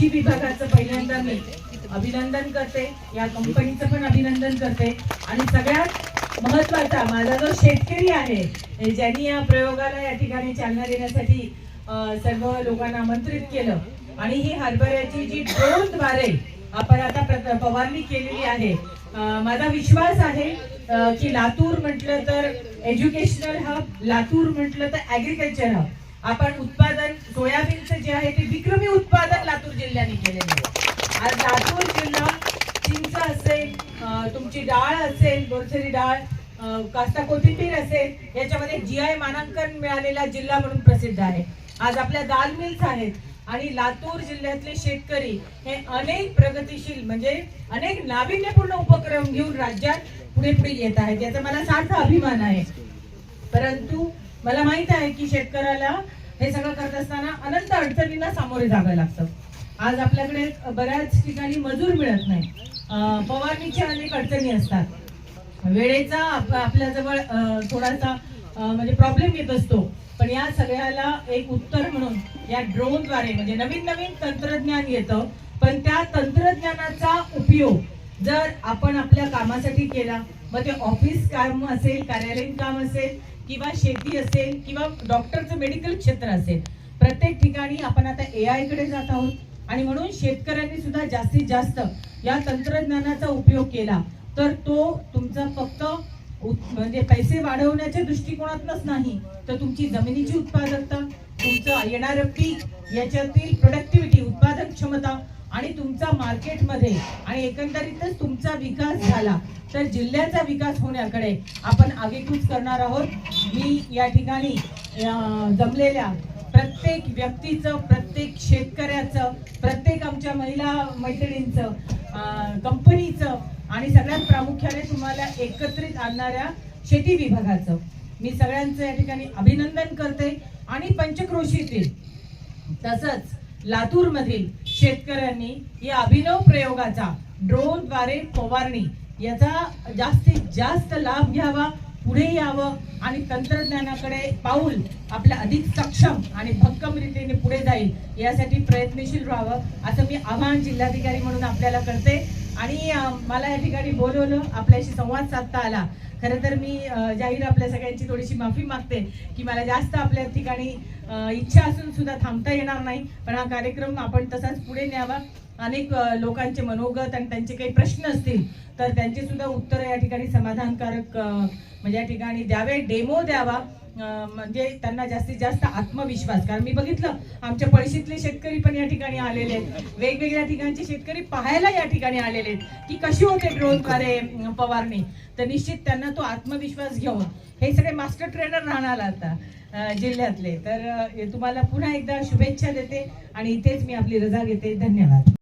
T विभागाचं पहिल्यांदा मी अभिनंदन करते. या कंपनीचं पण अभिनंदन करते. आणि सगळ्यात महत्त्वाचा माझा जो शेतकरी आहे ज्यांनी या प्रयोगाला या ठिकाणी चालना देण्यासाठी सर्व लोकांना आमंत्रित केलं. आणि ही हरभऱ्याची जी ड्रोनद्वारे आपण आता फवारणी केलेली आहे माझा विश्वास आहे की लातूर म्हटलं तर एज्युकेशनल हब लातूर म्हटलं तर ऍग्रिकल्चर हब आपण उत्पादन सोयाबीनचं जे आहे ते विक्रमी उत्पादन लातूर जिल्ह्याने केलेलं आहे. आज लातूर जिल्हा चिंच असेल तुमची डाळ असेल बोरसरी डाळ कास्ता कोथिंबीर असेल याच्यामध्ये जी आय मानांकन मिळालेला जिल्हा म्हणून प्रसिद्ध आहे. आज आपल्या दाल मिल्स आहेत आणि लातूर जिल्ह्यातले शेतकरी हे अनेक प्रगतिशील म्हणजे अनेक नाविन्यपूर्ण उपक्रम घेऊन राज्यात पुढे पुढे येत आहेत. याचा मला सार्थ अभिमान आहे. परंतु मला माहीत आहे की शेतकऱ्याला हे सगळं करत असताना अनंत अडचणींना सामोरे जावं लागतं. आज आपल्याकडे बऱ्याच ठिकाणी मजूर मिळत नाही. पवारणीच्या फवारणीच्या अनेक अडचणी असतात. वेळेचा आपल्याजवळ थोडासा म्हणजे प्रॉब्लेम येत असतो. पण या सगळ्याला एक उत्तर म्हणून या ड्रोनद्वारे म्हणजे नवीन नवीन तंत्रज्ञान येतं. पण त्या तंत्रज्ञानाचा उपयोग जर आपण आपल्या कामासाठी केला मग ते ऑफिस काम असेल कार्यालयीन काम असेल किंवा शेती असेल किंवा डॉक्टरचं मेडिकल क्षेत्र असेल प्रत्येक ठिकाणी आपण आता ए आयकडे जात आहोत. आणि म्हणून शेतकऱ्यांनी सुद्धा जास्तीत जास्त या तंत्रज्ञानाचा उपयोग केला. तर तो तुमचा फक्त म्हणजे पैसे वाढवण्याच्या दृष्टिकोनातूनच नाही तर तुमची जमिनीची उत्पादकता तुमचं येणारं पीक याच्यातील प्रोडक्टिव्हिटी उत्पादन क्षमता आणि तुमचा मार्केटमध्ये आणि एकंदरीतच तुमचा विकास झाला तर जिल्ह्याचा विकास होण्याकडे आपण आगेकूच करणार आहोत. मी या ठिकाणी जमलेल्या प्रत्येक व्यक्तीचं प्रत्येक शेतकऱ्याचं प्रत्येक आमच्या महिला मैत्रिणींचं कंपनीचं आणि सगळ्यात प्रामुख्याने तुम्हाला एकत्रित आणणाऱ्या शेती विभागाचं. मी सगळ्यांचं या ठिकाणी अभिनंदन करते. आणि पंचक्रोशीतील तसंच लातूरमधील शेतकऱ्यांनी या अभिनव प्रयोगाचा ड्रोनद्वारे फवारणी याचा जास्तीत जास्त लाभ घ्यावा पुढे यावं आणि तंत्रज्ञानाकडे पाऊल आपल्या अधिक सक्षम आणि भक्कम रीतीने पुढे जाईल यासाठी प्रयत्नशील राहावं असं मी आव्हान जिल्हाधिकारी म्हणून आपल्याला करते. आणि मला या ठिकाणी बोलवलं आपल्याशी संवाद साधता आला. खरं तर मी जाहीर आपल्या सगळ्यांची थोडीशी माफी मागते की मला जास्त आपल्या ठिकाणी इच्छा असून सुद्धा थांबता येणार नाही. पण हा कार्यक्रम आपण तसाच पुढे न्यावा. अनेक लोकांचे मनोगत आणि त्यांचे काही प्रश्न असतील तर त्यांची सुद्धा उत्तरं या ठिकाणी समाधानकारक म्हणजे या ठिकाणी द्यावे डेमो द्यावा. म्हणजे त्यांना जास्तीत जास्त आत्मविश्वास. कारण मी बघितलं आमच्या पळशीतले शेतकरी पण या ठिकाणी आलेले आहेत. वेगवेगळ्या ठिकाणचे शेतकरी पाहायला या ठिकाणी आलेले आहेत की कशी होते ड्रोनद्वारे पवारणी तर निश्चित त्यांना तो आत्मविश्वास घेऊन हे सगळे मास्टर ट्रेनर राहणार आता जिल्ह्यातले. तर तुम्हाला पुन्हा एकदा शुभेच्छा देते आणि इथेच मी आपली रजा घेते. धन्यवाद.